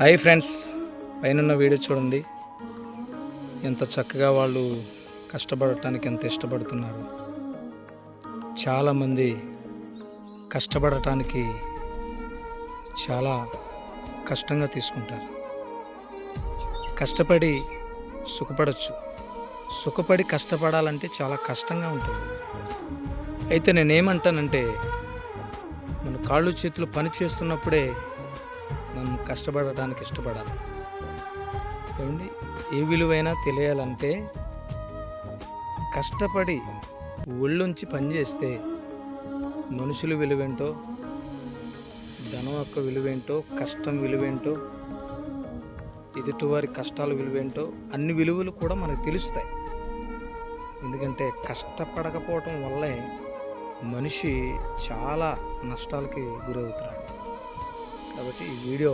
Hi friends పైన video చూడండి. ఎంత చక్కగా వాళ్ళు కష్టపడటానికి ఎంత ఇష్టపడుతున్నారు. చాలామంది కష్టపడటానికి చాలా కష్టంగా తీసుకుంటారు. కష్టపడి సుఖపడచ్చు. సుఖపడి కష్టపడాలంటే చాలా కష్టంగా ఉంటుంది. అయితే నేనేమంటానంటే మన కాళ్ళు చేతులు పని చేస్తున్నప్పుడే మనం కష్టపడటానికి ఇష్టపడాలి. ఏమండి? ఏ విలువైనా తెలియాలంటే కష్టపడి ఒళ్ళుంచి పనిచేస్తే మనుషుల విలువేంటో ధనం యొక్క విలువేంటో కష్టం విలువేంటో ఎదుటివారి కష్టాల విలువేంటో అన్ని విలువలు కూడా మనకు తెలుస్తాయి. ఎందుకంటే కష్టపడకపోవటం వల్లే మనిషి చాలా నష్టాలకి గురవుతున్నాడు. కాబట్టి ఈ వీడియో